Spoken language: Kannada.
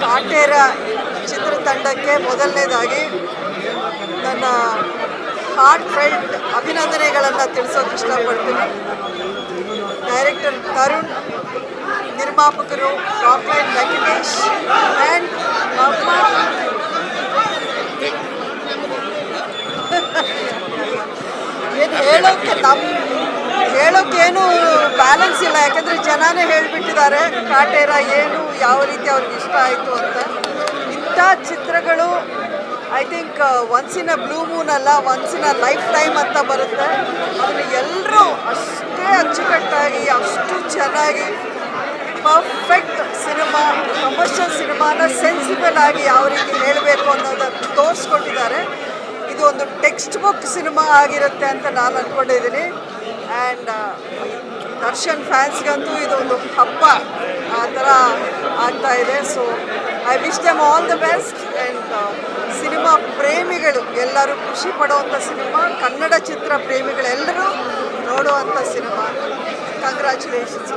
ಕಾಟೇರ ಚಿತ್ರತಂಡಕ್ಕೆ ಮೊದಲನೇದಾಗಿ ನನ್ನ ಹಾರ್ಟ್ ಫೆಲ್ಟ್ ಅಭಿನಂದನೆಗಳನ್ನು ತಿಳಿಸೋಕೆ ಇಷ್ಟಪಡ್ತೀನಿ. ಡೈರೆಕ್ಟರ್ ತರುಣ್ ನಿರ್ಮಾಪಕರು ರಾಕ್ಲೈನ್ ವೆಂಕಟೇಶ್ ಆ್ಯಂಡ್ ಏನು ಹೇಳೋಕ್ಕೆ ತಮ್ಮ ಹೇಳೋಕ್ಕೇನು ಬ್ಯಾಲೆನ್ಸ್ ಇಲ್ಲ. ಯಾಕಂದರೆ ಜನನೇ ಹೇಳಿಬಿಟ್ಟಿದ್ದಾರೆ, ಕಾಟೇರ ಏನು, ಯಾವ ರೀತಿ ಅವ್ರಿಗೆ ಇಷ್ಟ ಆಯಿತು ಅಂತ. ಇಂಥ ಚಿತ್ರಗಳು I think once in a blue moon ಅಲ್ಲ once in a lifetime ಅಂತ ಬರುತ್ತೆ. ಅದನ್ನು ಎಲ್ಲರೂ ಅಷ್ಟೇ ಅಚ್ಚುಕಟ್ಟಾಗಿ, ಅಷ್ಟು ಚೆನ್ನಾಗಿ ಪರ್ಫೆಕ್ಟ್ ಸಿನಿಮಾ ಕಮರ್ಷಿಯಲ್ ಸಿನಿಮಾನ ಸೆನ್ಸಿಬಲ್ ಆಗಿ ಯಾವ ರೀತಿ ಹೇಳಬೇಕು ಅನ್ನೋದನ್ನು ತೋರಿಸ್ಕೊಟ್ಟಿದ್ದಾರೆ. ಇದು ಒಂದು ಟೆಕ್ಸ್ಟ್ ಬುಕ್ ಸಿನಿಮಾ ಆಗಿರುತ್ತೆ ಅಂತ ನಾನು ಅಂದ್ಕೊಂಡಿದ್ದೀನಿ ಆ್ಯಂಡ್ ದರ್ಶನ್ ಫ್ಯಾನ್ಸ್ಗಂತೂ ಇದೊಂದು ಹಬ್ಬ, ಆ ಥರ ಆಗ್ತಾ ಇದೆ. So I wish them all the best and cinema ಪ್ರೇಮಿಗಳು, ಎಲ್ಲರೂ ಖುಷಿ ಪಡುವಂಥ ಸಿನಿಮಾ, ಕನ್ನಡ ಚಿತ್ರ ಪ್ರೇಮಿಗಳೆಲ್ಲರೂ ನೋಡುವಂಥ ಸಿನಿಮಾ. ಕಂಗ್ರ್ಯಾಚುಲೇಷನ್ಸ್